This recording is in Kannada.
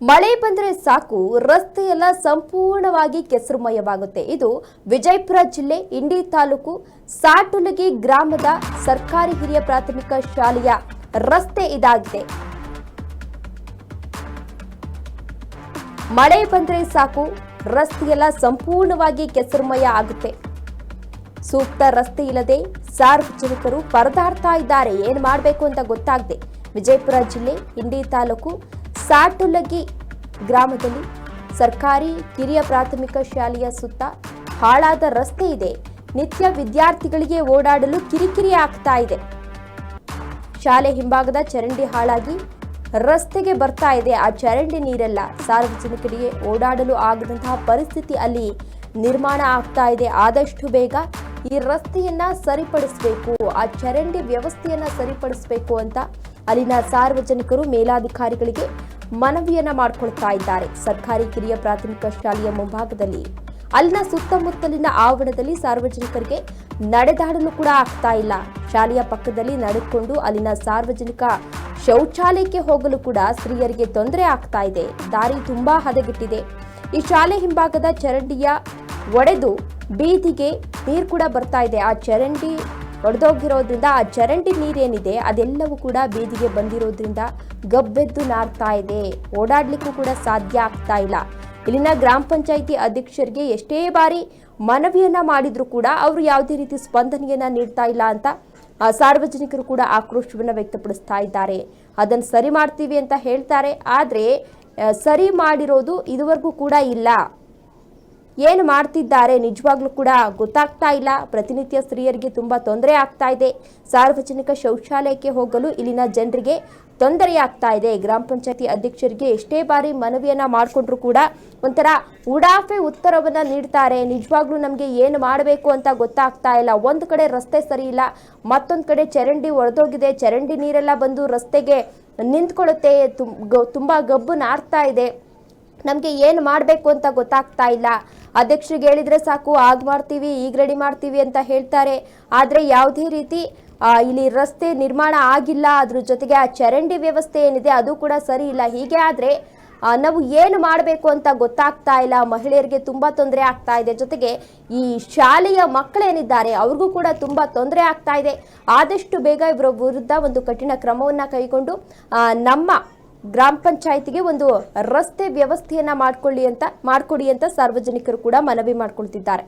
ಮಳೆ ಬಂದರೆ ಸಾಕು, ರಸ್ತೆಯೆಲ್ಲ ಸಂಪೂರ್ಣವಾಗಿ ಕೆಸರುಮಯವಾಗುತ್ತೆ. ಇದು ವಿಜಯಪುರ ಜಿಲ್ಲೆ, ಇಂಡಿ ತಾಲೂಕು ಸಾಟುಲಗಿ ಗ್ರಾಮದ ಸರ್ಕಾರಿ ಹಿರಿಯ ಪ್ರಾಥಮಿಕ ಶಾಲೆಯ ರಸ್ತೆ ಇದಾಗಿದೆ. ಮಳೆ ಬಂದರೆ ಸಾಕು, ರಸ್ತೆಯೆಲ್ಲ ಸಂಪೂರ್ಣವಾಗಿ ಕೆಸರುಮಯ ಆಗುತ್ತೆ. ಸೂಕ್ತ ರಸ್ತೆ ಇಲ್ಲದೆ ಸಾರ್ವಜನಿಕರು ಪರದಾಡ್ತಾ ಇದ್ದಾರೆ. ಏನು ಮಾಡಬೇಕು ಅಂತ ಗೊತ್ತಾಗದೆ. ವಿಜಯಪುರ ಜಿಲ್ಲೆ, ಇಂಡಿ ತಾಲೂಕು ಸಾಟುಲಗಿ ಗ್ರಾಮದಲ್ಲಿ ಸರ್ಕಾರಿ ಕಿರಿಯ ಪ್ರಾಥಮಿಕ ಶಾಲೆಯ ಸುತ್ತ ಹಾಳಾದ ರಸ್ತೆ ಇದೆ. ನಿತ್ಯ ವಿದ್ಯಾರ್ಥಿಗಳಿಗೆ ಓಡಾಡಲು ಕಿರಿಕಿರಿ ಆಗ್ತಾ ಇದೆ. ಶಾಲೆ ಹಿಂಭಾಗದ ಚರಂಡಿ ಹಾಳಾಗಿ ರಸ್ತೆಗೆ ಬರ್ತಾ ಇದೆ. ಆ ಚರಂಡಿ ನೀರೆಲ್ಲ ಸಾರ್ವಜನಿಕರಿಗೆ ಓಡಾಡಲು ಆಗದಂತಹ ಪರಿಸ್ಥಿತಿ ಅಲ್ಲಿ ನಿರ್ಮಾಣ ಆಗ್ತಾ ಇದೆ. ಆದಷ್ಟು ಬೇಗ ಈ ರಸ್ತೆಯನ್ನ ಸರಿಪಡಿಸಬೇಕು, ಆ ಚರಂಡಿ ವ್ಯವಸ್ಥೆಯನ್ನ ಸರಿಪಡಿಸಬೇಕು ಅಂತ ಅಲ್ಲಿನ ಸಾರ್ವಜನಿಕರು ಮೇಲಾಧಿಕಾರಿಗಳಿಗೆ ಮನವಿಯನ್ನ ಮಾಡಿಕೊಳ್ತಾ ಇದ್ದಾರೆ. ಸರ್ಕಾರಿ ಕಿರಿಯ ಪ್ರಾಥಮಿಕ ಶಾಲೆಯ ಮುಂಭಾಗದಲ್ಲಿ, ಅಲ್ಲಿನ ಸುತ್ತಮುತ್ತಲಿನ ಆವರಣದಲ್ಲಿ ಸಾರ್ವಜನಿಕರಿಗೆ ನಡೆದಾಡಲು ಕೂಡ ಆಗ್ತಾ ಇಲ್ಲ. ಶಾಲೆಯ ಪಕ್ಕದಲ್ಲಿ ನಡೆದುಕೊಂಡು ಅಲ್ಲಿನ ಸಾರ್ವಜನಿಕ ಶೌಚಾಲಯಕ್ಕೆ ಹೋಗಲು ಕೂಡ ಸ್ತ್ರೀಯರಿಗೆ ತೊಂದರೆ ಆಗ್ತಾ ಇದೆ. ದಾರಿ ತುಂಬಾ ಹದಗೆಟ್ಟಿದೆ. ಈ ಶಾಲೆ ಹಿಂಭಾಗದ ಚರಂಡಿಯ ಒಡೆದು ಬೀದಿಗೆ ನೀರು ಕೂಡ ಬರ್ತಾ ಇದೆ. ಆ ಚರಂಡಿ ಒಡೆದೋಗಿರೋದ್ರಿಂದ ಆ ಚರಂಡಿ ನೀರೇನಿದೆ, ಅದೆಲ್ಲವೂ ಕೂಡ ಬೀದಿಗೆ ಬಂದಿರೋದ್ರಿಂದ ಗಬ್ಬೆದ್ದು ನಾರ್ತಾ ಇದೆ. ಓಡಾಡ್ಲಿಕ್ಕೂ ಕೂಡ ಸಾಧ್ಯ ಆಗ್ತಾ ಇಲ್ಲ. ಇಲ್ಲಿನ ಗ್ರಾಮ ಪಂಚಾಯಿತಿ ಅಧ್ಯಕ್ಷರಿಗೆ ಎಷ್ಟೇ ಬಾರಿ ಮನವಿಯನ್ನ ಮಾಡಿದ್ರು ಕೂಡ ಅವರು ಯಾವುದೇ ರೀತಿ ಸ್ಪಂದನೆಯನ್ನ ನೀಡ್ತಾ ಇಲ್ಲ ಅಂತ ಸಾರ್ವಜನಿಕರು ಕೂಡ ಆಕ್ರೋಶವನ್ನ ವ್ಯಕ್ತಪಡಿಸ್ತಾ ಇದ್ದಾರೆ. ಅದನ್ನು ಸರಿ ಮಾಡ್ತೀವಿ ಅಂತ ಹೇಳ್ತಾರೆ. ಆದರೆ ಸರಿ ಮಾಡಿರೋದು ಇದುವರೆಗೂ ಕೂಡ ಇಲ್ಲ. ಏನು ಮಾಡ್ತಿದ್ದಾರೆ ನಿಜವಾಗ್ಲೂ ಕೂಡ ಗೊತ್ತಾಗ್ತಾ ಇಲ್ಲ. ಪ್ರತಿನಿತ್ಯ ಸ್ತ್ರೀಯರಿಗೆ ತುಂಬ ತೊಂದರೆ ಆಗ್ತಾ ಇದೆ. ಸಾರ್ವಜನಿಕ ಶೌಚಾಲಯಕ್ಕೆ ಹೋಗಲು ಇಲ್ಲಿನ ಜನರಿಗೆ ತೊಂದರೆ ಆಗ್ತಾ ಇದೆ. ಗ್ರಾಮ ಪಂಚಾಯತಿ ಅಧ್ಯಕ್ಷರಿಗೆ ಎಷ್ಟೇ ಬಾರಿ ಮನವಿಯನ್ನ ಮಾಡಿಕೊಂಡ್ರು ಕೂಡ ಒಂಥರ ಉಡಾಫೆ ಉತ್ತರವನ್ನ ನೀಡ್ತಾರೆ. ನಿಜವಾಗ್ಲೂ ನಮಗೆ ಏನು ಮಾಡಬೇಕು ಅಂತ ಗೊತ್ತಾಗ್ತಾ ಇಲ್ಲ. ಒಂದು ಕಡೆ ರಸ್ತೆ ಸರಿ ಇಲ್ಲ, ಮತ್ತೊಂದು ಕಡೆ ಚರಂಡಿ ಒಡೆದೋಗಿದೆ. ಚರಂಡಿ ನೀರೆಲ್ಲ ಬಂದು ರಸ್ತೆಗೆ ನಿಂತ್ಕೊಳ್ಳುತ್ತೆ. ತುಂಬಾ ಗಬ್ಬು ನಾರ್ತಾ ಇದೆ. ನಮಗೆ ಏನು ಮಾಡಬೇಕು ಅಂತ ಗೊತ್ತಾಗ್ತಾ ಇಲ್ಲ. ಅಧ್ಯಕ್ಷರಿಗೆ ಹೇಳಿದರೆ ಸಾಕು, ಆಗ ಮಾಡ್ತೀವಿ, ಈಗ ರೆಡಿ ಮಾಡ್ತೀವಿ ಅಂತ ಹೇಳ್ತಾರೆ. ಆದರೆ ಯಾವುದೇ ರೀತಿ ಇಲ್ಲಿ ರಸ್ತೆ ನಿರ್ಮಾಣ ಆಗಿಲ್ಲ, ಅದ್ರ ಜೊತೆಗೆ ಆ ಚರಂಡಿ ವ್ಯವಸ್ಥೆ ಏನಿದೆ ಅದು ಕೂಡ ಸರಿ ಇಲ್ಲ. ಹೀಗೆ ಆದರೆ ನಾವು ಏನು ಮಾಡಬೇಕು ಅಂತ ಗೊತ್ತಾಗ್ತಾ ಇಲ್ಲ. ಮಹಿಳೆಯರಿಗೆ ತುಂಬ ತೊಂದರೆ ಆಗ್ತಾ ಇದೆ. ಜೊತೆಗೆ ಈ ಶಾಲೆಯ ಮಕ್ಕಳೇನಿದ್ದಾರೆ ಅವ್ರಿಗೂ ಕೂಡ ತುಂಬ ತೊಂದರೆ ಆಗ್ತಾ ಇದೆ. ಆದಷ್ಟು ಬೇಗ ಇವರ ವಿರುದ್ಧ ಒಂದು ಕಠಿಣ ಕ್ರಮವನ್ನು ಕೈಗೊಂಡು ನಮ್ಮ ಗ್ರಾಮ ಪಂಚಾಯತಿಗೆ ಒಂದು ರಸ್ತೆ ವ್ಯವಸ್ಥೆಯನ್ನ ಮಾಡ್ಕೊಳ್ಳಿ ಅಂತ ಮಾಡ್ಕೊಡಿ ಅಂತ ಸಾರ್ವಜನಿಕರು ಕೂಡ ಮನವಿ ಮಾಡ್ಕೊಳ್ತಿದ್ದಾರೆ.